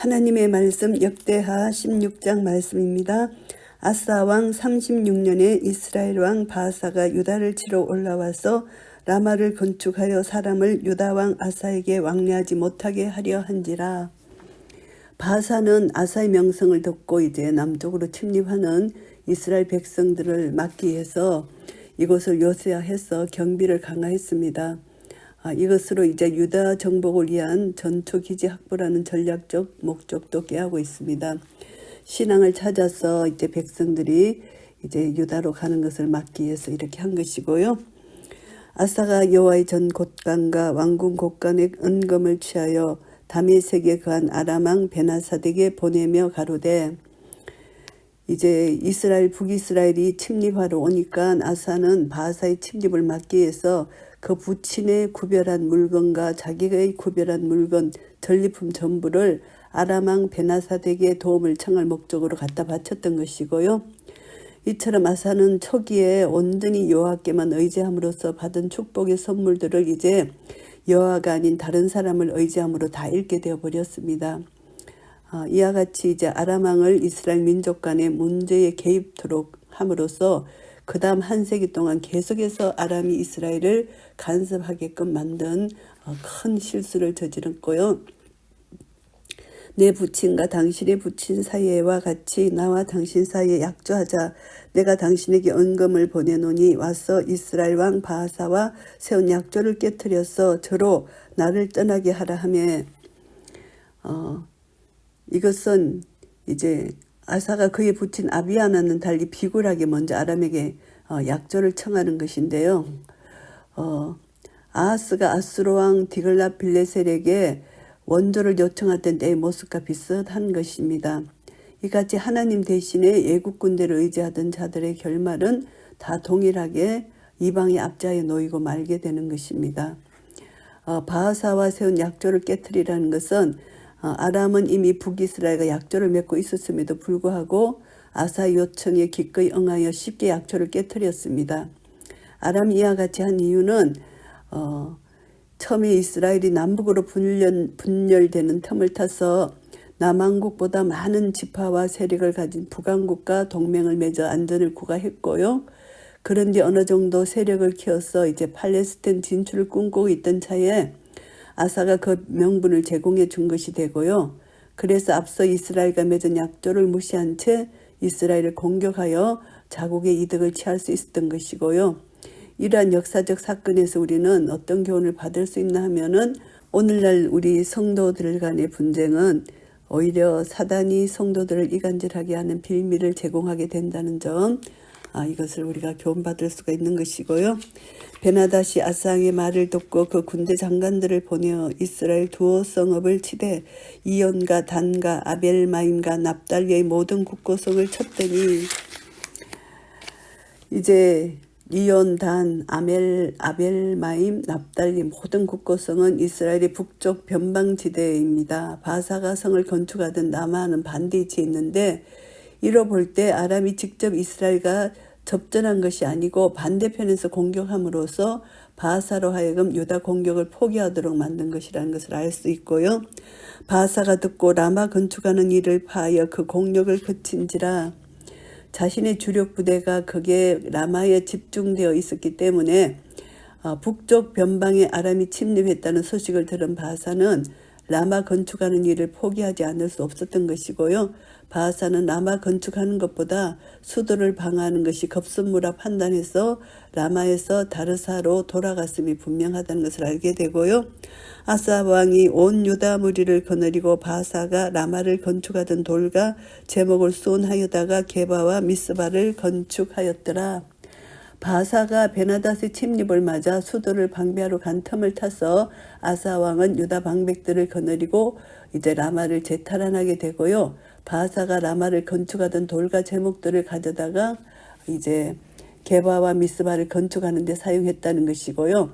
하나님의 말씀 역대하 16장 말씀입니다. 아사 왕 36년에 이스라엘 왕 바사가 유다를 치러 올라와서 라마를 건축하여 사람을 유다 왕 아사에게 왕래하지 못하게 하려 한지라. 바사는 아사의 명성을 듣고 이제 남쪽으로 침입하는 이스라엘 백성들을 막기 위해서 이곳을 요새화해서 경비를 강화했습니다. 아, 이것으로 이제 유다 정복을 위한 전투 기지 확보라는 전략적 목적도 깨하고 있습니다. 신앙을 찾아서 이제 백성들이 이제 유다로 가는 것을 막기 위해서 이렇게 한 것이고요. 아사가 여호와의 전 곳간과 왕궁 곳간의 은금을 취하여 다메섹에 그한 아람왕 베나사덱에 보내며 가로되 이제 이스라엘 북이스라엘이 침입하러 오니까 아사는 바사의 침입을 막기 위해서 그 부친의 구별한 물건과 자기의 구별한 물건 전리품 전부를 아람왕 베나사덱의 도움을 청할 목적으로 갖다 바쳤던 것이고요. 이처럼 아사는 초기에 온전히 여호와께만 의지함으로써 받은 축복의 선물들을 이제 여호와가 아닌 다른 사람을 의지함으로 다 잃게 되어 버렸습니다. 아, 이와 같이 이제 아람왕을 이스라엘 민족 간의 문제에 개입토록 함으로써 그 다음 한 세기 동안 계속해서 아람이 이스라엘을 간섭하게끔 만든 어, 큰 실수를 저질렀고요. 내 부친과 당신의 부친 사이에와 같이 나와 당신 사이에 약조하자. 내가 당신에게 은금을 보내노니 와서 이스라엘 왕 바하사와 세운 약조를 깨뜨려서 저로 나를 떠나게 하라 하며 어, 이것은 이제 아사가 그의 부친 아비아나는 달리 비굴하게 먼저 아람에게 어, 약조를 청하는 것인데요. 어, 아하스가 아수르 왕 디글라 빌레셀에게 원조를 요청하던 때의 모습과 비슷한 것입니다. 이같이 하나님 대신에 예국 군대를 의지하던 자들의 결말은 다 동일하게 이방의 압자에 놓이고 말게 되는 것입니다. 어, 바하사와 세운 약조를 깨뜨리라는 것은 어, 아람은 이미 북이스라엘과 약조를 맺고 있었음에도 불구하고 아사 요청에 기꺼이 응하여 쉽게 약조를 깨뜨렸습니다. 아람 이와 같이 한 이유는 어, 처음에 이스라엘이 남북으로 분열, 분열되는 틈을 타서 남한국보다 많은 지파와 세력을 가진 북한국과 동맹을 맺어 안전을 구가했고요. 그런데 어느 정도 세력을 키워서 이제 팔레스타인 진출을 꿈꾸고 있던 차에 아사가 그 명분을 제공해 준 것이 되고요. 그래서 앞서 이스라엘과 맺은 약조를 무시한 채 이스라엘을 공격하여 자국의 이득을 취할 수 있었던 것이고요. 이러한 역사적 사건에서 우리는 어떤 교훈을 받을 수 있나 하면은 오늘날 우리 성도들 간의 분쟁은 오히려 사단이 성도들을 이간질하게 하는 빌미를 제공하게 된다는 점, 아, 이것을 우리가 교훈받을 수가 있는 것이고요. 베나다시 아상의 말을 듣고 그 군대 장관들을 보내어 이스라엘 두어 성읍을 치되 이온과 단과 아벨마임과 납달리의 모든 국고성을 쳤더니 이제 이온, 단, 아멜, 아벨마임, 납달리 모든 국고성은 이스라엘의 북쪽 변방지대입니다. 바사가 성을 건축하던 남한은 반대위치에 있는데 이로 볼 때 아람이 직접 이스라엘과 접전한 것이 아니고 반대편에서 공격함으로써 바사로 하여금 유다 공격을 포기하도록 만든 것이라는 것을 알 수 있고요. 바사가 듣고 라마 건축하는 일을 파하여 그 공력을 그친지라 자신의 주력 부대가 그게 라마에 집중되어 있었기 때문에 어, 북쪽 변방에 아람이 침입했다는 소식을 들은 바사는 라마 건축하는 일을 포기하지 않을 수 없었던 것이고요. 바하사는 라마 건축하는 것보다 수도를 방어하는 것이 급선무라 판단해서 라마에서 다르사로 돌아갔음이 분명하다는 것을 알게 되고요. 아사 왕이 온 유다 무리를 거느리고 바하사가 라마를 건축하던 돌과 제목을 쏜하여다가 게바와 미스바를 건축하였더라. 바사가 베나닷의 침입을 맞아 수도를 방비하러 간 틈을 타서 아사 왕은 유다 방백들을 거느리고 이제 라마를 재탈환하게 되고요. 바사가 라마를 건축하던 돌과 제목들을 가져다가 이제 게바와 미스바를 건축하는 데 사용했다는 것이고요.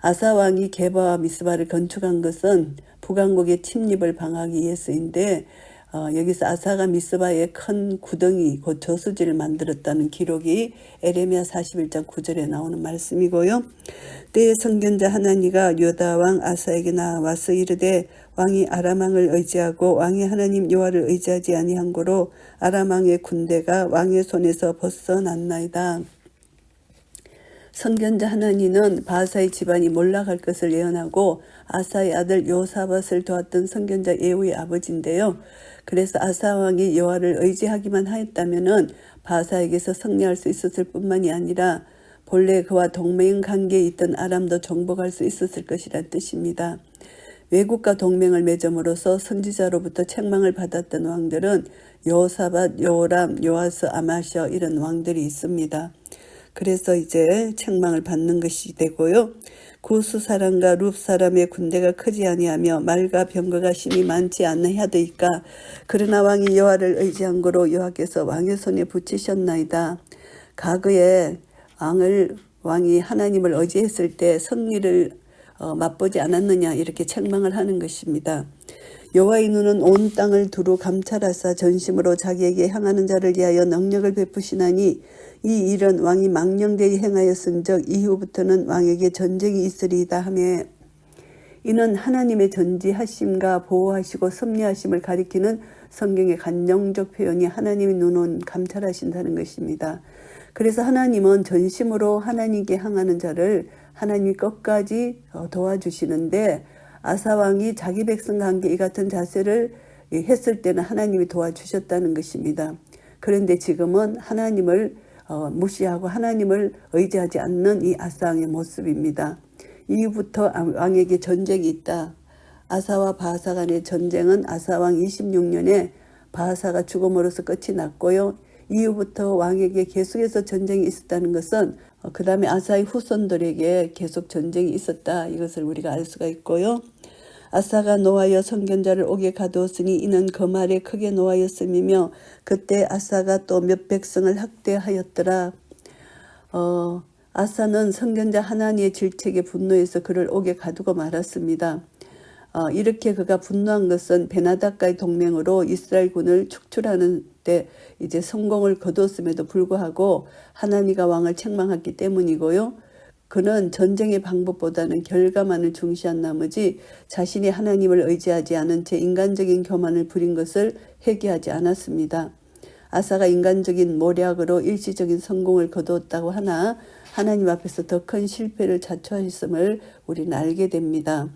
아사 왕이 게바와 미스바를 건축한 것은 북왕국의 침입을 방하기 위해서인데 어, 여기서 아사가 미스바에 큰 구덩이 곧 저수지를 만들었다는 기록이 에레미야 41장 9절에 나오는 말씀이고요. 때의 성견자 하나니가 요다 왕 아사에게 나와서 이르되 왕이 아람왕을 의지하고 왕의 하나님 여호와를 의지하지 아니한 고로 아람왕의 군대가 왕의 손에서 벗어났나이다. 선견자 하나니는 바사의 집안이 몰락할 것을 예언하고 아사의 아들 요사밧을 도왔던 선견자 예후의 아버지인데요. 그래서 아사 왕이 여호와를 의지하기만 하였다면은 바사에게서 승리할 수 있었을 뿐만이 아니라 본래 그와 동맹 관계에 있던 아람도 정복할 수 있었을 것이란 뜻입니다. 외국과 동맹을 맺음으로써 선지자로부터 책망을 받았던 왕들은 여호사밧, 여호람, 요아스, 아마셔 이런 왕들이 있습니다. 그래서 이제 책망을 받는 것이 되고요. 구스 사람과 룹 사람의 군대가 크지 아니하며 말과 병거가 심히 많지 않으하더이까 그러나 왕이 여호와를 의지한 거로 여호와께서 왕의 손에 붙이셨나이다. 과거에 왕을 왕이 하나님을 의지했을 때 승리를 어, 맛보지 않았느냐 이렇게 책망을 하는 것입니다. 여호와의 눈은 온 땅을 두루 감찰하사 전심으로 자기에게 향하는 자를 위하여 능력을 베푸시나니 이 일은 왕이 망령되이 행하였은즉 이후부터는 왕에게 전쟁이 있으리이다 하며 이는 하나님의 전지하심과 보호하시고 섭리하심을 가리키는 성경의 간정적 표현이 하나님의 눈은 감찰하신다는 것입니다. 그래서 하나님은 전심으로 하나님께 향하는 자를 하나님이 끝까지 어, 도와주시는데 아사왕이 자기 백성과 함께 이 같은 자세를 했을 때는 하나님이 도와주셨다는 것입니다. 그런데 지금은 하나님을 어, 무시하고 하나님을 의지하지 않는 이 아사왕의 모습입니다. 이후부터 왕에게 전쟁이 있다. 아사와 바사 간의 전쟁은 아사왕 26년에 바사가 죽음으로써 끝이 났고요. 이후부터 왕에게 계속해서 전쟁이 있었다는 것은 그 다음에 아사의 후손들에게 계속 전쟁이 있었다. 이것을 우리가 알 수가 있고요. 아사가 노하여 선견자를 옥에 가두었으니 이는 그 말에 크게 노하였음이며 그때 아사가 또 몇 백성을 학대하였더라. 어, 아사는 선견자 하나니의 질책에 분노해서 그를 옥에 가두고 말았습니다. 어, 이렇게 그가 분노한 것은 베나닥과의 동맹으로 이스라엘군을 축출하는 때 이제 성공을 거두었음에도 불구하고 하나니가 왕을 책망했기 때문이고요. 그는 전쟁의 방법보다는 결과만을 중시한 나머지 자신이 하나님을 의지하지 않은 채 인간적인 교만을 부린 것을 회개하지 않았습니다. 아사가 인간적인 모략으로 일시적인 성공을 거두었다고 하나 하나님 앞에서 더 큰 실패를 자초하셨음을 우리는 알게 됩니다.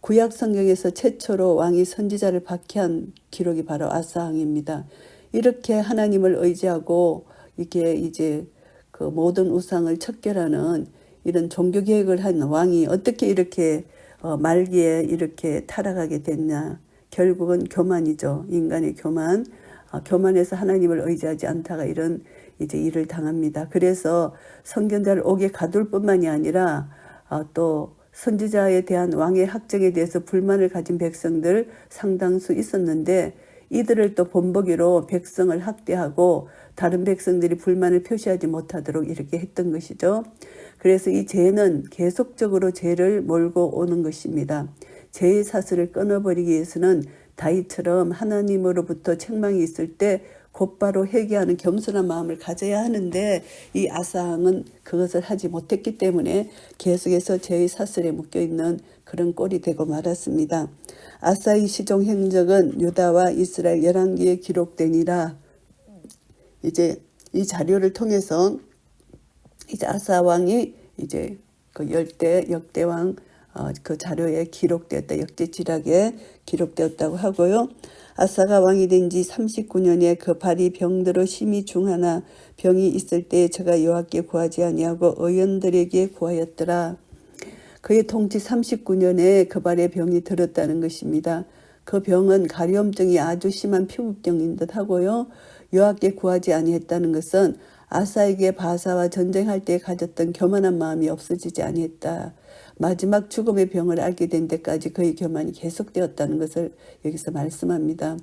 구약 성경에서 최초로 왕이 선지자를 박해한 기록이 바로 아사왕입니다. 이렇게 하나님을 의지하고 이게 이제 그 모든 우상을 척결하는 이런 종교 계획을 한 왕이 어떻게 이렇게 어 말기에 이렇게 타락하게 됐냐? 결국은 교만이죠. 인간의 교만. 어 교만해서 하나님을 의지하지 않다가 이런 이제 일을 당합니다. 그래서 선견자를 옥에 가둘 뿐만이 아니라 어, 또 선지자에 대한 왕의 학정에 대해서 불만을 가진 백성들 상당수 있었는데 이들을 또 본보기로 백성을 학대하고 다른 백성들이 불만을 표시하지 못하도록 이렇게 했던 것이죠. 그래서 이 죄는 계속적으로 죄를 몰고 오는 것입니다. 죄의 사슬을 끊어버리기 위해서는 다윗처럼 하나님으로부터 책망이 있을 때 곧바로 회개하는 겸손한 마음을 가져야 하는데 이 아사항은 그것을 하지 못했기 때문에 계속해서 죄의 사슬에 묶여 있는 그런 꼴이 되고 말았습니다. 아사의 시종 행적은 유다와 이스라엘 열왕기에 기록되니라. 이제 이 자료를 통해서 이제 아사 왕이 이제 그 열대 역대왕 어, 그 자료에 기록되었다 역대지락에 기록되었다고 하고요. 아사가 왕이 된 지 39년에 그 발이 병들어 심히 중하나 병이 있을 때 제가 여호와께 구하지 아니하고 의원들에게 구하였더라. 그의 통치 39년에 그 발에 병이 들었다는 것입니다. 그 병은 가려움증이 아주 심한 피부병인 듯 하고요. 여호와께 구하지 아니했다는 것은 아사에게 바사와 전쟁할 때 가졌던 교만한 마음이 없어지지 아니했다. 마지막 죽음의 병을 알게 된 데까지 그의 교만이 계속되었다는 것을 여기서 말씀합니다.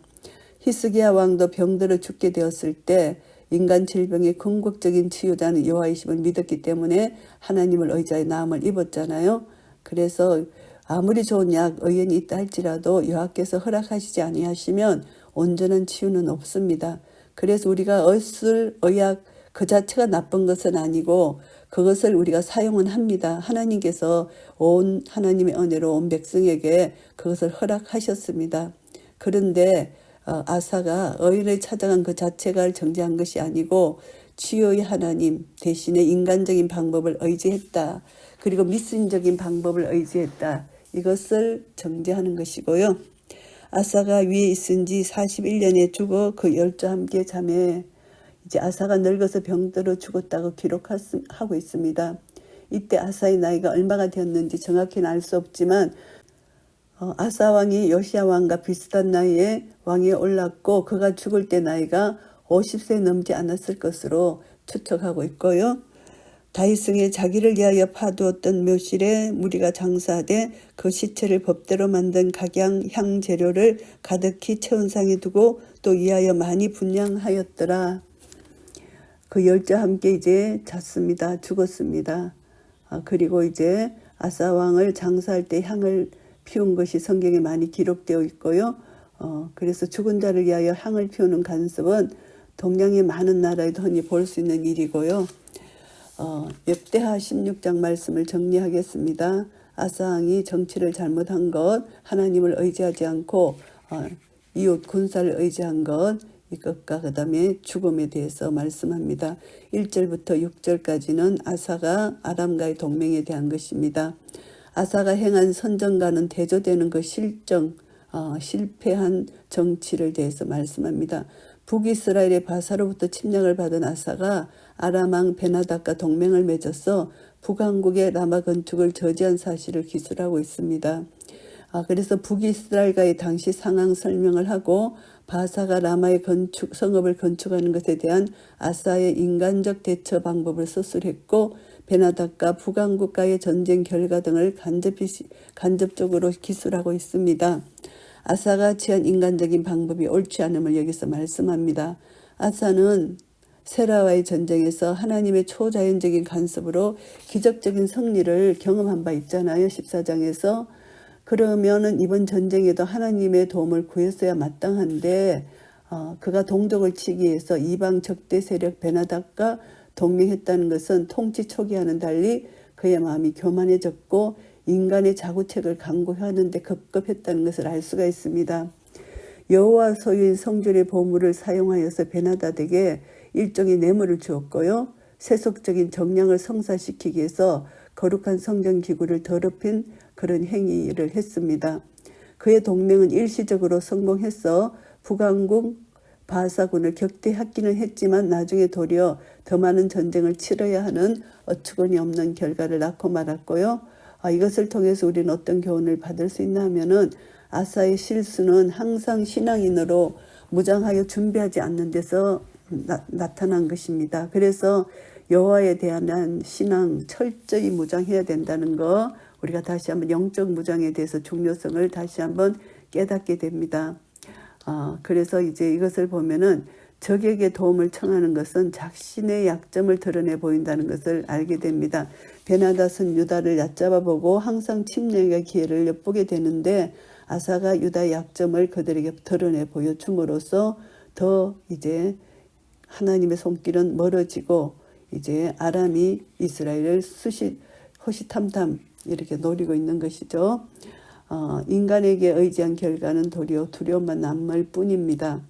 히스기야 왕도 병들어 죽게 되었을 때 인간 질병의 궁극적인 치유자는 여호와이심을 믿었기 때문에 하나님을 의자의 나음을 입었잖아요. 그래서 아무리 좋은 약 의연이 있다 할지라도 여호와께서 허락하시지 아니하시면 온전한 치유는 없습니다. 그래서 우리가 의술 의약 그 자체가 나쁜 것은 아니고 그것을 우리가 사용은 합니다. 하나님께서 온 하나님의 은혜로 온 백성에게 그것을 허락하셨습니다. 그런데 어, 아사가 의인을 찾아간 그 자체가 정죄한 것이 아니고 치유의 하나님 대신에 인간적인 방법을 의지했다. 그리고 미신적인 방법을 의지했다. 이것을 정죄하는 것이고요. 아사가 위에 있은 지 41년에 죽어 그 열조 함께 잠에 이제 아사가 늙어서 병들어 죽었다고 기록하고 있습니다. 이때 아사의 나이가 얼마가 되었는지 정확히는 알 수 없지만 어, 아사 왕이 요시아 왕과 비슷한 나이에 왕위에 올랐고 그가 죽을 때 나이가 50세 넘지 않았을 것으로 추측하고 있고요. 다이승에 자기를 위하여 파두었던 묘실에 무리가 장사하되 그 시체를 법대로 만든 각양 향 재료를 가득히 채운 상에 두고 또 이하여 많이 분양하였더라. 그 열자 함께 이제 잤습니다. 죽었습니다. 아, 그리고 이제 아사 왕을 장사할 때 향을 피운 것이 성경에 많이 기록되어 있고요. 어, 그래서 죽은 자를 위하여 향을 피우는 간섭은 동양의 많은 나라에도 흔히 볼 수 있는 일이고요. 어, 역대하 16장 말씀을 정리하겠습니다. 아사왕이 정치를 잘못한 것, 하나님을 의지하지 않고 어, 이웃 군사를 의지한 것, 이것과 그 다음에 죽음에 대해서 말씀합니다. 1절부터 6절까지는 아사가 아람과의 동맹에 대한 것입니다. 아사가 행한 선정과는 대조되는 그 실정, 어, 실패한 정치를 대해서 말씀합니다. 북이스라엘의 바사로부터 침략을 받은 아사가 아람왕 베나닥과 동맹을 맺어서 북왕국의 라마 건축을 저지한 사실을 기술하고 있습니다. 아, 그래서 북이스라엘과의 당시 상황 설명을 하고 바사가 라마의 건축 성읍을 건축하는 것에 대한 아사의 인간적 대처 방법을 서술했고 베나닥과 북왕국과의 전쟁 결과 등을 간접히, 간접적으로 기술하고 있습니다. 아사가 취한 인간적인 방법이 옳지 않음을 여기서 말씀합니다. 아사는 세라와의 전쟁에서 하나님의 초자연적인 간섭으로 기적적인 승리를 경험한 바 있잖아요. 14장에서. 그러면은 이번 전쟁에도 하나님의 도움을 구했어야 마땅한데 어, 그가 동족을 치기 위해서 이방 적대 세력 베나닥과 동맹했다는 것은 통치 초기와는 달리 그의 마음이 교만해졌고 인간의 자구책을 강구하는데 급급했다는 것을 알 수가 있습니다. 여호와 소유인 성전의 보물을 사용하여서 베나다에게 일종의 뇌물을 주었고요. 세속적인 정량을 성사시키기 위해서 거룩한 성전 기구를 더럽힌 그런 행위를 했습니다. 그의 동맹은 일시적으로 성공해서 북왕국 바사군을 격퇴하기는 했지만 나중에 도리어 더 많은 전쟁을 치러야 하는 어처구니 없는 결과를 낳고 말았고요. 아, 이것을 통해서 우리는 어떤 교훈을 받을 수 있나 하면은 아사의 실수는 항상 신앙인으로 무장하여 준비하지 않는 데서 나, 타난 것입니다. 그래서 여호와에 대한 신앙 철저히 무장해야 된다는 거 우리가 다시 한번 영적 무장에 대해서 중요성을 다시 한번 깨닫게 됩니다. 아, 그래서 이제 이것을 보면은 적에게 도움을 청하는 것은 자신의 약점을 드러내 보인다는 것을 알게 됩니다. 베나닷은 유다를 얕잡아 보고 항상 침략의 기회를 엿보게 되는데 아사가 유다의 약점을 그들에게 드러내 보여줌으로써 더 이제 하나님의 손길은 멀어지고 이제 아람이 이스라엘을 수시 호시탐탐 이렇게 노리고 있는 것이죠. 어, 인간에게 의지한 결과는 도리어 두려움만 남을 뿐입니다.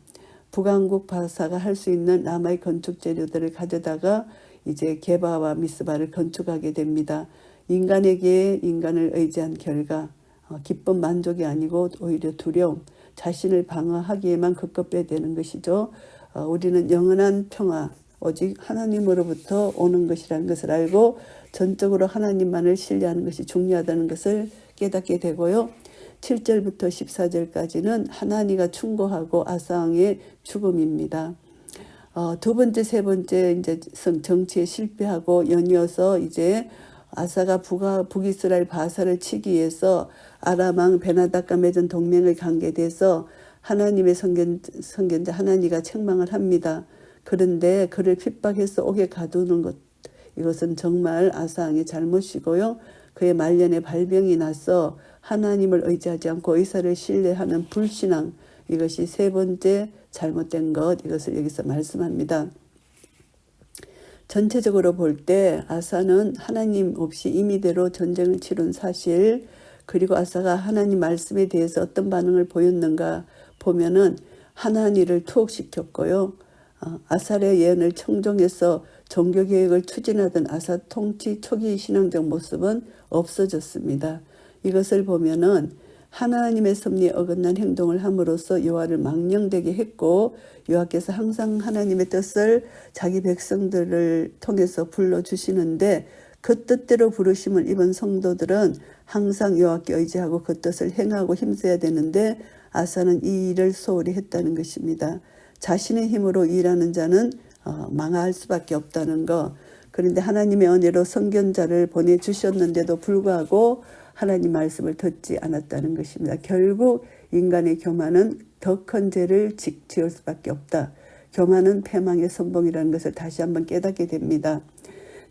북왕국 바사가 할 수 있는 남의 건축 재료들을 가져다가 이제 게바와 미스바를 건축하게 됩니다. 인간에게 인간을 의지한 결과 어, 기쁨 만족이 아니고 오히려 두려움, 자신을 방어하기에만 급급해 되는 것이죠. 어, 우리는 영원한 평화, 오직 하나님으로부터 오는 것이라는 것을 알고 전적으로 하나님만을 신뢰하는 것이 중요하다는 것을 깨닫게 되고요. 7절부터 14절까지는 하나니가 충고하고 아사왕의 죽음입니다. 어, 두 번째, 세 번째 이제 정치에 실패하고 연이어서 이제 아사가 북아, 북이스라엘 바사를 치기 위해서 아람왕 베나닥과 맺은 동맹을 관계돼서 하나님의 성견, 성견자 하나니가 책망을 합니다. 그런데 그를 핍박해서 옥에 가두는 것 이것은 정말 아사왕의 잘못이고요. 그의 말년에 발병이 나서 하나님을 의지하지 않고 의사를 신뢰하는 불신앙 이것이 세 번째 잘못된 것 이것을 여기서 말씀합니다. 전체적으로 볼 때 아사는 하나님 없이 임의대로 전쟁을 치른 사실 그리고 아사가 하나님 말씀에 대해서 어떤 반응을 보였는가 보면은 하나니를 투옥시켰고요. 어, 아살의 예언을 청정해서 종교 개혁을 추진하던 아사 통치 초기 신앙적 모습은 없어졌습니다. 이것을 보면은 하나님의 섭리에 어긋난 행동을 함으로써 여호와를 망령되게 했고 여호와께서 항상 하나님의 뜻을 자기 백성들을 통해서 불러 주시는데 그 뜻대로 부르심을 입은 성도들은 항상 여호와께 의지하고 그 뜻을 행하고 힘써야 되는데 아사는 이 일을 소홀히 했다는 것입니다. 자신의 힘으로 일하는 자는 어, 망할 수밖에 없다는 거. 그런데 하나님의 은혜로 선견자를 보내주셨는데도 불구하고 하나님 말씀을 듣지 않았다는 것입니다. 결국 인간의 교만은 더 큰 죄를 지- 지을 수밖에 없다. 교만은 패망의 선봉이라는 것을 다시 한번 깨닫게 됩니다.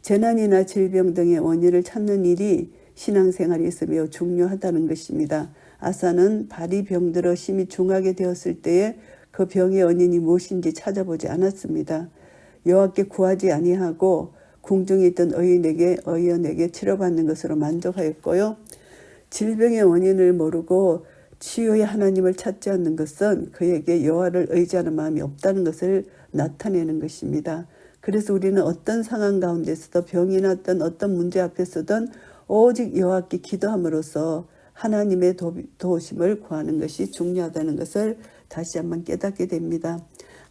재난이나 질병 등의 원인을 찾는 일이 신앙생활에 있어 매우 중요하다는 것입니다. 아사는 발이 병들어 심히 중하게 되었을 때에 그 병의 원인이 무엇인지 찾아보지 않았습니다. 여호와께 구하지 아니하고 궁중에 있던 의인에게 의원에게 치료받는 것으로 만족하였고요. 질병의 원인을 모르고 치유의 하나님을 찾지 않는 것은 그에게 여호와를 의지하는 마음이 없다는 것을 나타내는 것입니다. 그래서 우리는 어떤 상황 가운데서도 병이 났던 어떤 문제 앞에서든 오직 여호와께 기도함으로써 하나님의 도, 도우심을 구하는 것이 중요하다는 것을 다시 한번 깨닫게 됩니다.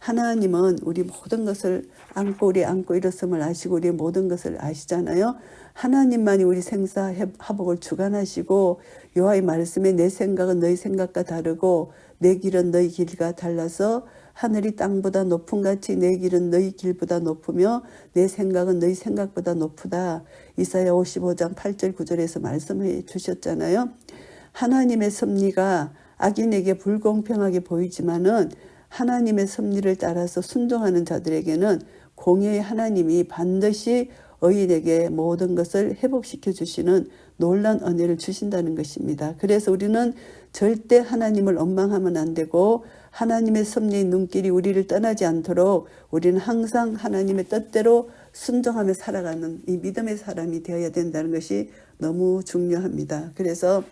하나님은 우리 모든 것을 안고 우리 안고 일었음을 아시고 우리 모든 것을 아시잖아요. 하나님만이 우리 생사 화복을 주관하시고 여호와의 말씀에 내 생각은 너희 생각과 다르고 내 길은 너희 길과 달라서 하늘이 땅보다 높은 같이 내 길은 너희 길보다 높으며 내 생각은 너희 생각보다 높으다. 이사야 55장 8절 9절에서 말씀해 주셨잖아요. 하나님의 섭리가 악인에게 불공평하게 보이지만은 하나님의 섭리를 따라서 순종하는 자들에게는 공의의 하나님이 반드시 의인에게 모든 것을 회복시켜 주시는 놀란 은혜를 주신다는 것입니다. 그래서 우리는 절대 하나님을 원망하면 안 되고 하나님의 섭리의 눈길이 우리를 떠나지 않도록 우리는 항상 하나님의 뜻대로 순종하며 살아가는 이 믿음의 사람이 되어야 된다는 것이 너무 중요합니다. 그래서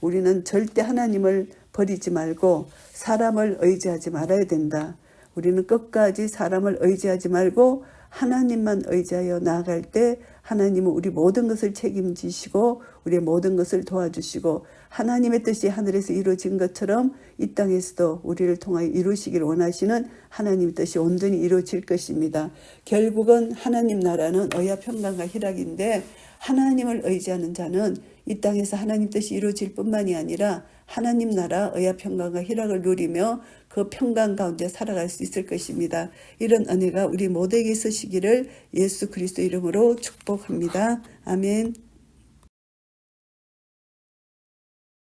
우리는 절대 하나님을 버리지 말고 사람을 의지하지 말아야 된다. 우리는 끝까지 사람을 의지하지 말고 하나님만 의지하여 나아갈 때 하나님은 우리 모든 것을 책임지시고 우리의 모든 것을 도와주시고 하나님의 뜻이 하늘에서 이루어진 것처럼 이 땅에서도 우리를 통하여 이루시기를 원하시는 하나님의 뜻이 온전히 이루어질 것입니다. 결국은 하나님 나라는 의와 평강과 희락인데 하나님을 의지하는 자는 이 땅에서 하나님 뜻이 이루어질 뿐만이 아니라 하나님 나라 의와 평강과 희락을 누리며 그 평강 가운데 살아갈 수 있을 것입니다. 이런 은혜가 우리 모두에게 있으시기를 예수 그리스도 이름으로 축복합니다. 아멘.